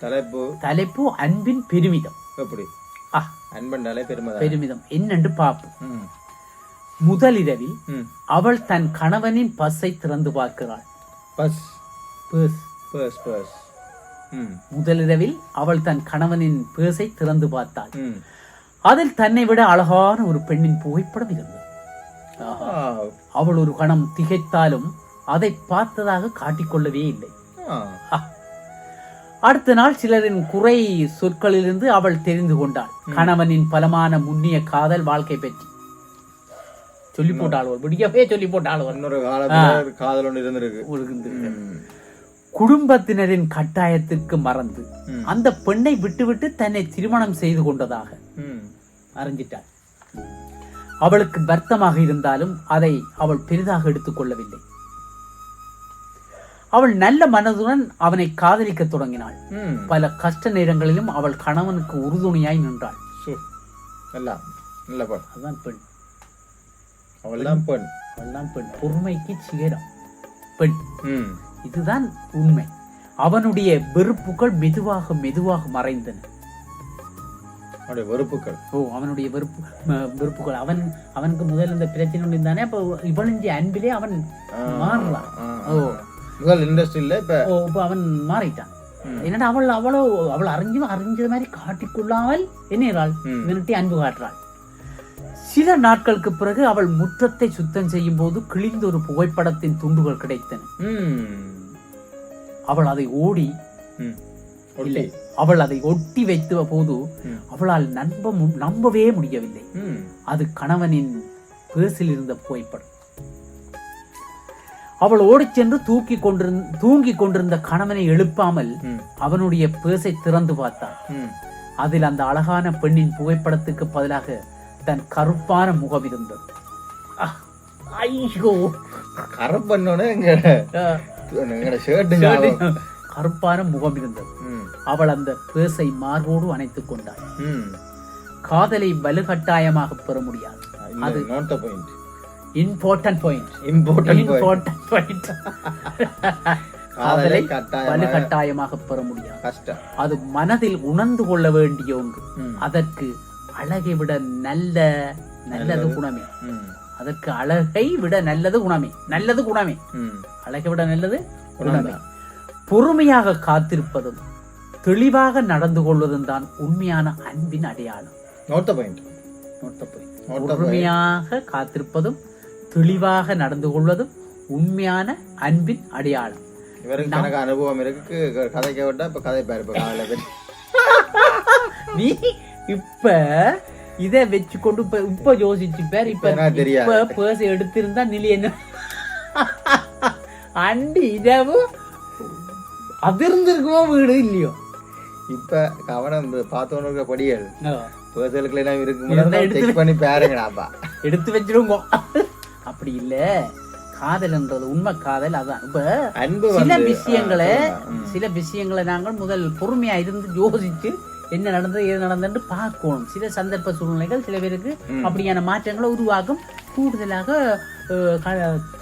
தலைப்பு. தலைப்பு அன்பின் பெருமிதம். எப்படி? ஆ. அன்பண்டாலே பெருமை பெருமிதம். என்னென்று பார்ப்போம். முதலிரவில் அவள் தன் கணவனின் பஸ்ஸை திறந்து பார்க்கிறாள். பஸ். பஸ். பஸ் ம். முதலிரவில் அவள் தன் கணவனின் பேர்ஸை திறந்து பார்த்தாள். அதில் தன்னை விட அழகான ஒரு பெண்ணின் புகைப்படம் இருந்தது. அவள் ஒரு கணம் திகைத்தாலும் அதை பார்த்ததாக காட்டிக்கொள்ளவே இல்லை. அடுத்த நாள் சிலரின் குறை சொற்களிலிருந்து அவள் தெரிந்து கொண்டாள். கணவனின் பலமான முன்னிய காதல் வாழ்க்கை பற்றி. சொல்லி போட்டாள் விடியவே சொல்லி போட்டாள் இன்னொரு காதல் ஒன்று இருந்திருக்கு. குடும்பத்தினரின் கட்டாயத்திற்கு மறந்து. அந்த பெண்ணை விட்டுவிட்டு தன்னை திருமணம் செய்து கொண்டதாக. அறிஞ்சிட்டாள். அவளுக்கு வருத்தமாக இருந்தாலும் அதை அவள் பெரிதாக எடுத்துக்கொள்ளவில்லை. அவள் நல்ல மனதுடன் அவனை காதலிக்க தொடங்கினாள். பல கஷ்ட நேரங்களிலும் அவள் கணவனுக்கு உறுதுணையாய் நின்றாள். நல்லா பெண். அதுதான் பெண். அவள் தான் பெண். அவள்தான் பெண். பொறுமைக்கு சிகரம். பெண். இதுதான் உண்மை. அவனுடைய வெறுப்புகள் மெதுவாக மெதுவாக மறைந்தன. அவருடைய வெறுப்புகள். ஓ அவனுடைய வெறுப்பு வெறுப்புகள். அவன் அவனுக்கு முதல் இந்த பிரச்சனை இருந்தானே அப்போ இவளிஞ்சி அன்பிலே அவன் மாறலாம். ஓ. முதல் இண்டஸ்ட்ரியில இப்ப இப்போ அவன் மாறிட்டான். என்னடா அவள் அவ்வளோ அவள் அறிஞ்சு அறிஞ்சது மாதிரி காட்டிக்கொள்ளாமல் என்னறாள் ம். இவனிட்டு அன்பு காட்டுறாள் சில நாட்களுக்கு பிறகு அவள் முற்றத்தை சுத்தம் செய்யும் போது கிழிந்த ஒரு புகைப்படத்தின் துண்டுகள் கிடைத்தன. அவள் அதை ஓடி. இல்லை. அவள் அதை ஒட்டி வைத்த போது. அவளால் நம்ப நம்பவே முடியவில்லை. அது கணவனின் பேசில் இருந்த புகைப்படம் அவள் ஓடிச் சென்று தூக்கி கொண்டிருந்த தூங்கி கொண்டிருந்த கணவனை எழுப்பாமல். அவனுடைய பேசை திறந்து பார்த்தாள். அதில் அந்த அழகான பெண்ணின் புகைப்படத்துக்கு பதிலாக தன் கருப்பான முகம் இருந்தது. ஐயோ. கருப்பான முகம் இருந்தது. அவள் அந்த பேசை மார்போடு அணைத்துக் கொண்டாள். காதலை வலுக்கட்டாயமாக பெற முடியாது. அது important point important important point காதலை கட்டாயமாக வலுக்கட்டாயமாக பெற முடியாது. கஷ்டம். அது மனதில் உணர்ந்து கொள்ள வேண்டிய ஒன்று. அதற்கு அழகை விட நல்ல நல்லது குணமே. அதற்கு அழகை விட நல்லது குணமே. நல்லது குணமே. அழகை விட நல்லது குணமே. பொறுமையாக காத்திருப்பதும் தெளிவாக நடந்து கொள்வதும் தான் உண்மையான அன்பின் அடையாளம். Note point. பொறுமையாக காத்திருப்பதும் தெளிவாக நடந்து கொள்வதும் உண்மையான அன்பின் அடையாளம். இவருக்கு கணக்கு அனுபவம் இருக்கு. க- கதைக்க விட்டா இப்ப கதை பாரு நீ இப்ப இத வச்சு கொண்டு இப்ப இப்ப யோசிச்சு பேர். இப்ப எனக்கு. இப்ப பேச எடுத்திருந்தா நிலை என்ன? அண்டி இரவு அதிர்ந்திருக்குமோ வீடு இல்லையோ? இப்ப கவனம் இந்த பார்த்தவனு இருக்க படிகள். ஆ. பேசலுக்கு எல்லாம் இருக்கு. செக் பண்ணி பாருங்கடாப்பா. எடுத்து வச்சிருங்க. அப்படி இல்ல. காதல்ன்றது உண்மை காதல் அதான் இப்ப அன்பு சில விஷயங்களை. சில விஷயங்களை நாங்கள் முதல் பொறுமையா இருந்து யோசிச்சு என்ன நடந்தது ஏது நடந்ததுன்னு பார்க்கணும். சில சந்தர்ப்ப சூழ்நிலைகள் சில பேருக்கு அப்படியான மாற்றங்களை உருவாக்கும். கூடுதலாக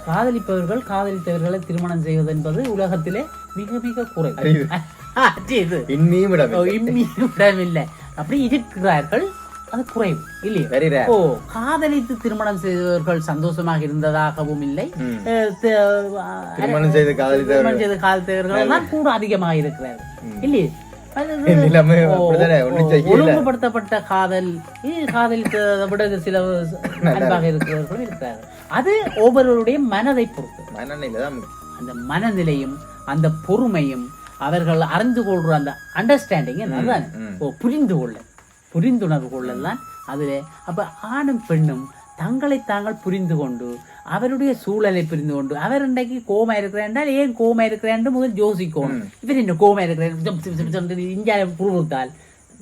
காதலிப்பவர்கள் காதலித்தவர்களை திருமணம் செய்வது என்பது உலகத்திலே மிக மிக குறைவு. அது இது. இன்னியும் இடமில்லை அப்படி இருக்கிறார்கள். அது குறைவு இல்லையா? ஓ காதலித்து திருமணம் செய்தவர்கள் சந்தோஷமாக இருந்ததாகவும் இல்லை. திருமணம் செய்து காதலித்தவர்கள். திருமணம் செய்து காதலித்தவர்கள் தான் கூட அதிகமாக இருக்கிறார்கள் இல்லையே? ஒழுங்குபடுத்தப்பட்ட காதல் காதலித்ததை விட சில அன்பாக இருக்கிறவர்கள் இருக்கிறார்கள். அது ஒவ்வொருவருடைய மனதை பொறுத்து. அந்த மனநிலையும் அந்த பொறுமையும் அவர்கள் அறிந்து கொள்ற அந்த அண்டர்ஸ்டாண்டிங். ஓ புரிந்து கொள்ள. புரிந்துணர்வு கொள்ளல். தான் அதுல அப்ப ஆணும் பெண்ணும் தங்களை தாங்கள் புரிந்து கொண்டு அவருடைய சூழலை புரிந்து கொண்டு அவர் இன்றைக்கு கோமா இருக்கிறார் ஏன் கோமா இருக்கிறான் முதல் யோசிக்கணும். இவர் என்ன கோமா இருக்கிறார்? இந்தியா புரிவுத்தால்.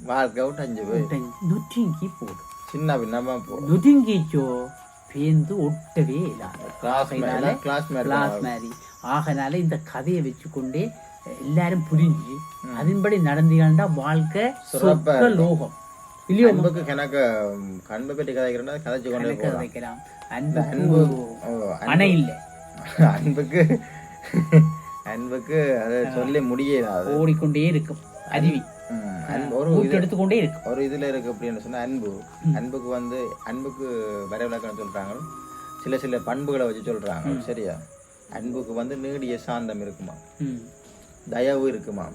வாழ்க்கை விட்டு அஞ்சு போய். நொற்றுங்கி போடும் சின்ன பின்னமா போடும் நொற்றுங்கிச்சோ பேந்து ஒட்டவே இல்லாது கிளாஸ் மாதிரி ஆகனால இந்த கதையை வச்சுக்கொண்டே எல்லாரும் புரிஞ்சு அதன்படி நடந்தீங்கன்னா வாழ்க்கை லோகம் இல்லையோ? அன்புக்கு கணக்கு கண்பு பற்றி கதைக்கிறேன்னா கதைச்சு கொண்டே போகலாம். அன்பு அன்பு அணை இல்லை. அன்புக்கு அன்புக்கு அதை சொல்லி முடியாது ஓடிக்கொண்டே இருக்கும். அருவி. அன்பு ஒரு ஊட்டு எடுத்துக்கொண்டே இருக்கு ஒரு இதுல இருக்கு அப்படின்னு சொன்னா அன்பு. அன்புக்கு வந்து அன்புக்கு வரைவிலக்கணம் சொல்றாங்க. சில சில பண்புகளை வச்சு சொல்றாங்க. சரியா? அன்புக்கு வந்து நீடிய சாந்தம் இருக்குமா? தயவு இருக்குமா?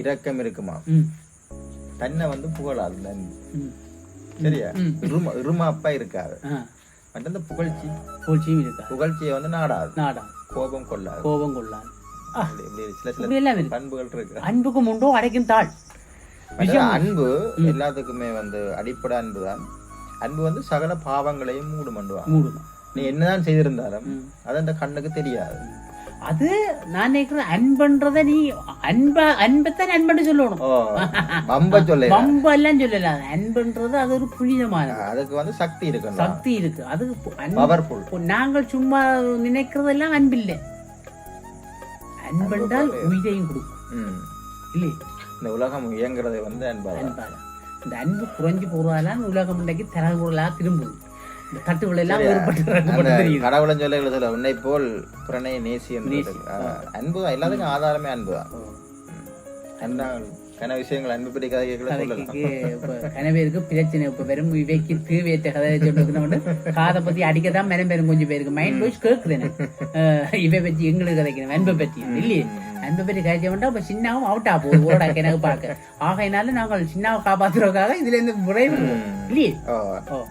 இரக்கம் இருக்குமா? தன்னை வந்து புகழாது இந்த அன்பு ம். சரியா. இருமா இருக்காது. மற்ற இந்த புகழ்ச்சி. பூச்சியும் இருக்கா? புகழ்ச்சியை வந்து நாடாது. நாடா கோபம் கொள்ளாது. கோபம் கொள்ளாது. சில இருக்கு. பண்புகள் இருக்கு. அன்புக்கும் உண்டோ அடைக்கும் தாள் அன்பு எல்லாத்துக்குமே வந்து அடிப்படை அன்பு தான் அன்பு வந்து சகல பாவங்களையும் மூடு பண்ணுவாங்க மூடுமா. நீ என்னதான் செய்திருந்தாலும் அது அந்த கண்ணுக்கு தெரியாது. அது நான் நினைக்கிறேன் அன்பன்றத நீ அன்பா அன்பைத்தான் அன்பன்னு சொல்லணும் ஓ வம்ப சொல்ல பம்பு எல்லாம் சொல்லல அன்புன்றது அது ஒரு புனிதமானது அதுக்கு வந்து சக்தி இருக்கணும் சக்தி இருக்கு அது பவர்ஃபுல் நாங்கள் சும்மா நினைக்கிறதெல்லாம் அன்பில்லை அன்பென்றால் உயிரையும் கொடுக்கும் இல்லை இந்த உலகம் இயங்குறது வந்து அன்பாக அன்பால இந்த அன்பு குறைஞ்சு போறதால உலகம் இன்றைக்கு தரகுறலா திரும்புது இந்த தட்டுகள் எல்லாம் வேறுபட்டு கடவுளன் சொல்ல சொல்ல உன்னை போல் புறனை நேசி அன்பு தான் எல்லாத்துக்கும் ஆதாரமே அன்பு தான். கன விஷயங்கள் அன்பு பற்றி கதை கனவேருக்கு பிரச்சனை இப்ப வெறும் விவேக்கி தீர்வேத்த கதை சொல்லிட்டு காதை பத்தி அடிக்கதான் மனம் பெரும் கொஞ்சம் பேருக்கு. மைண்ட் வாய்ஸ் அஹ் இவை பத்தி எங்களுக்கு கதைக்கணும் அன்பை பத்தி இல்லையே? அன்பை பற்றி கதைச்ச வேண்டாம் இப்ப சின்னாவும் அவுட்டா போகுது. ஓடா எனக்கு பார்க்க. ஆகையினால நாங்கள் சின்னாவை காப்பாத்துறதுக்காக இதுல இருந்து விரைவு இல்லையே.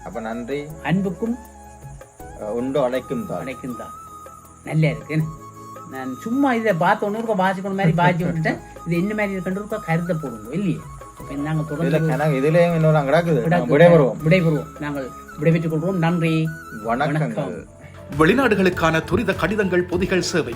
அப்ப நன்றி. அன்புக்கும் உண்டு அழைக்கும் தான். அடைக்கும் தான். நல்லா இருக்கு? நான் சும்மா இதை பார்த்த ஒன்று இருக்க வாசிக்கணும் மாதிரி வாசி விட்டுட்டேன். இது என்ன மாதிரி இருக்குன்னு இருக்க கருத்தை போடுங்க இல்லையே? இப்ப நாங்க இதுல தொடர்ந்து இதுலயும் இன்னொரு கிடக்குது. நம்ம விடைபெறுவோம். விடைபெறுவோம். நாங்கள் விடைபெற்றுக் கொள்வோம் நன்றி. வணக்கங்கள். வெளிநாடுகளுக்கான துரித கடிதங்கள் பொதிகள் சேவை.